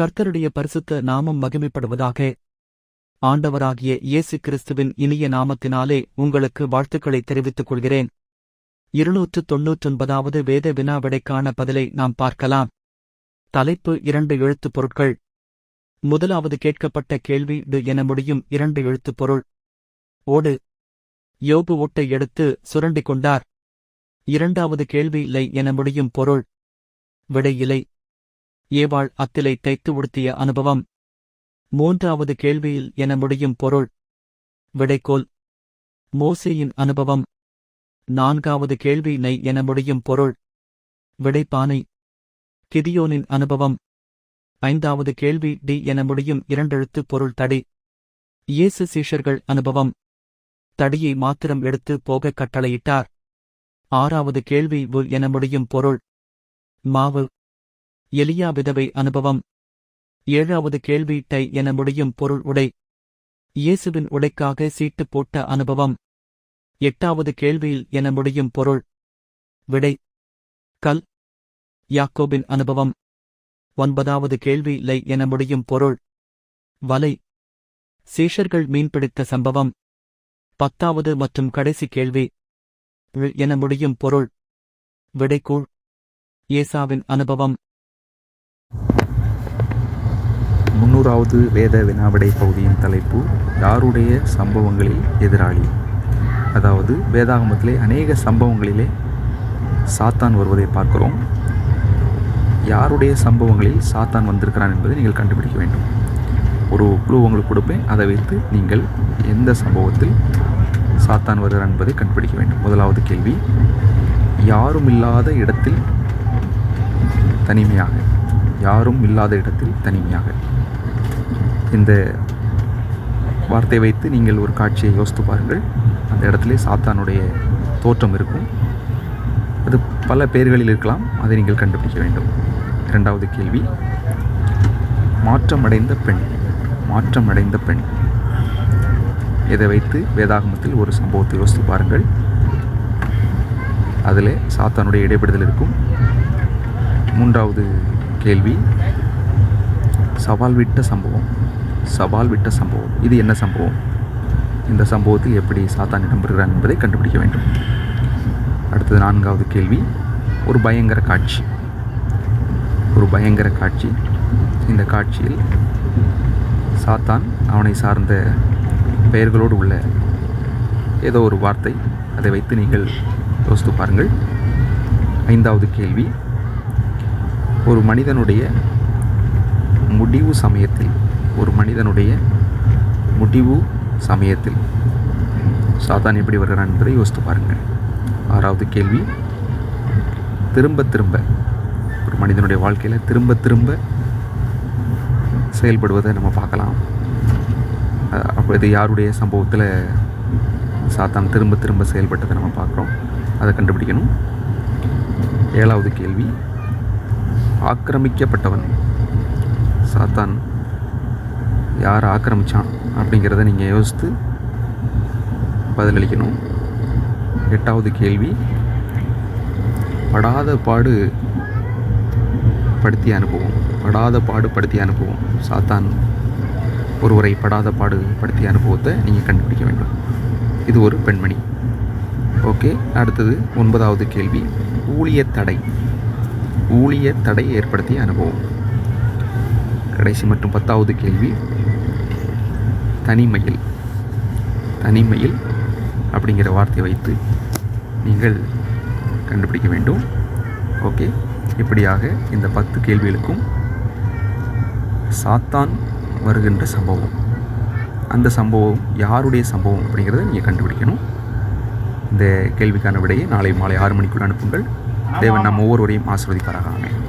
கர்த்தருடைய பரிசுத்த நாமம் மகிமைப்படுவதாக ஆண்டவராகிய இயேசு கிறிஸ்துவின் இனிய நாமத்தினாலே உங்களுக்கு வாழ்த்துக்களை தெரிவித்துக் கொள்கிறேன். இருநூற்று தொன்னூற்றொன்பதாவது வேத வினாவிடைக்கான பதிலை நாம் பார்க்கலாம். தலைப்பு இரண்டு எழுத்துப் பொருட்கள். முதலாவது கேட்கப்பட்ட கேள்வி டு என முடியும் இரண்டு எழுத்துப் பொருள். ஓடு. யோபு ஓட்டை எடுத்து சுரண்டிக் கொண்டார். இரண்டாவது கேள்வி லை என முடியும் பொருள். விடை இலை. ஏவாள் அத்திலை தைத்து உடுத்திய அனுபவம். மூன்றாவது கேள்வியில் என முடியும் பொருள். விடைக்கோல் மோசேயின் அனுபவம். நான்காவது கேள்வி நை என முடியும் பொருள். விடைப்பானை. கிதியோனின் அனுபவம். ஐந்தாவது கேள்வி டி என முடியும் இரண்டெழுத்து பொருள் தடி. இயேசு சீஷர்கள் அனுபவம். தடியை மாத்திரம் எடுத்து போக கட்டளையிட்டார். ஆறாவது கேள்வி வு என முடியும் பொருள். மாவு. எலியா விதவை அனுபவம். ஏழாவது கேள்வி டை என முடியும் பொருள் உடை. இயேசுவின் உடைக்காக சீட்டு போட்ட அனுபவம். எட்டாவது கேள்வியில் என முடியும் பொருள். விடை. கல். யாக்கோபின் அனுபவம். ஒன்பதாவது கேள்வி லை என முடியும் பொருள். வலை. சீஷர்கள் மீன்பிடித்த சம்பவம். பத்தாவது மற்றும் கடைசி கேள்வி. என முடியும் பொருள். விடைக்கூழ் ஏசாவின் அனுபவம். முன்னூறாவது வேத வினாவிடை பகுதியின் தலைப்பு யாருடைய சம்பவங்களில் எதிராளி? அதாவது வேதாகமத்திலே அநேக சம்பவங்களிலே சாத்தான் வருவதை பார்க்கிறோம். யாருடைய சம்பவங்களில் சாத்தான் வந்திருக்கிறான் என்பதை நீங்கள் கண்டுபிடிக்க வேண்டும். ஒரு குழு உங்களுக்கு கொடுப்பேன். அதை வைத்து நீங்கள் எந்த சம்பவத்தில் சாத்தான் வருகிறான் என்பதை கண்டுபிடிக்க வேண்டும். முதலாவது கேள்வி யாரும் இல்லாத இடத்தில் தனிமையாக யாரும் இல்லாத இடத்தில் தனிமையாக இந்த வார்த்தை வைத்து நீங்கள் ஒரு காட்சியை யோசித்து பாருங்கள். அந்த இடத்துல சாத்தானுடைய தோற்றம் இருக்கும். அது பல பெயர்களில் இருக்கலாம். அதை நீங்கள் கண்டுபிடிக்க வேண்டும். இரண்டாவது கேள்வி. மாற்றமடைந்த பெண். மாற்றமடைந்த பெண். இதை வைத்து வேதாகமத்தில் ஒரு சம்பவத்தை யோசித்து பாருங்கள். அதில் சாத்தானுடைய இடைப்படுதல் இருக்கும். மூன்றாவது கேள்வி. சவால் விட்ட சம்பவம். சவால் விட்ட சம்பவம். இது என்ன சம்பவம்? இந்த சம்பவத்தில் எப்படி சாத்தான் இடம்பெறுகிறான் என்பதை கண்டுபிடிக்க வேண்டும். அடுத்தது நான்காவது கேள்வி. ஒரு பயங்கர காட்சி. ஒரு பயங்கர காட்சி. இந்த காட்சியில் சாத்தான் அவனை சார்ந்த பெயர்களோடு உள்ள ஏதோ ஒரு வார்த்தை அதை வைத்து நீங்கள் யோசித்து பாருங்கள். ஐந்தாவது கேள்வி. ஒரு மனிதனுடைய முடிவு சமயத்தில் ஒரு மனிதனுடைய முடிவு சமயத்தில். சாத்தான் எப்படி வருகிறான் என்பதை யோசித்து பாருங்கள். ஆறாவது கேள்வி. திரும்ப திரும்ப ஒரு மனிதனுடைய வாழ்க்கையில் திரும்ப திரும்ப செயல்படுவதை நம்ம பார்க்கலாம். அப்போ இது யாருடைய சம்பவத்தில் சாத்தான் திரும்ப திரும்ப செயல்பட்டதை நம்ம பார்க்குறோம். அதை கண்டுபிடிக்கணும். ஏழாவது கேள்வி. ஆக்கிரமிக்கப்பட்டவன். சாத்தான் யார் ஆக்கிரமிச்சான் அப்படிங்கிறத நீங்கள் யோசித்து பதிலளிக்கணும். எட்டாவது கேள்வி. படாத பாடு படுத்திய அனுபவம். படாத பாடு படுத்திய அனுபவம். சாத்தான் ஒருவரை படாத பாடு படுத்திய அனுபவத்தை நீங்கள் கண்டுபிடிக்க வேண்டும். இது ஒரு பெண்மணி. ஓகே அடுத்தது ஒன்பதாவது கேள்வி. ஊழிய தடை. ஊழிய தடை ஏற்படுத்திய அனுபவம். கடைசி மற்றும் பத்தாவது கேள்வி. தனிமையில் தனிமையில் அப்படிங்கிற வார்த்தையை வைத்து நீங்கள் கண்டுபிடிக்க வேண்டும். ஓகே இப்படியாக இந்த பத்து கேள்விகளுக்கும் சாத்தான் வருகின்ற சம்பவம். அந்த சம்பவம் யாருடைய சம்பவம் அப்படிங்கிறத நீங்கள் கண்டுபிடிக்கணும். இந்த கேள்விக்கான விடையை நாளை மாலை ஆறு மணிக்குள் அனுப்புங்கள். தேவன் நம்ம ஒவ்வொருவரையும் ஆசிர்வதிப்பாராக. ஆமென்.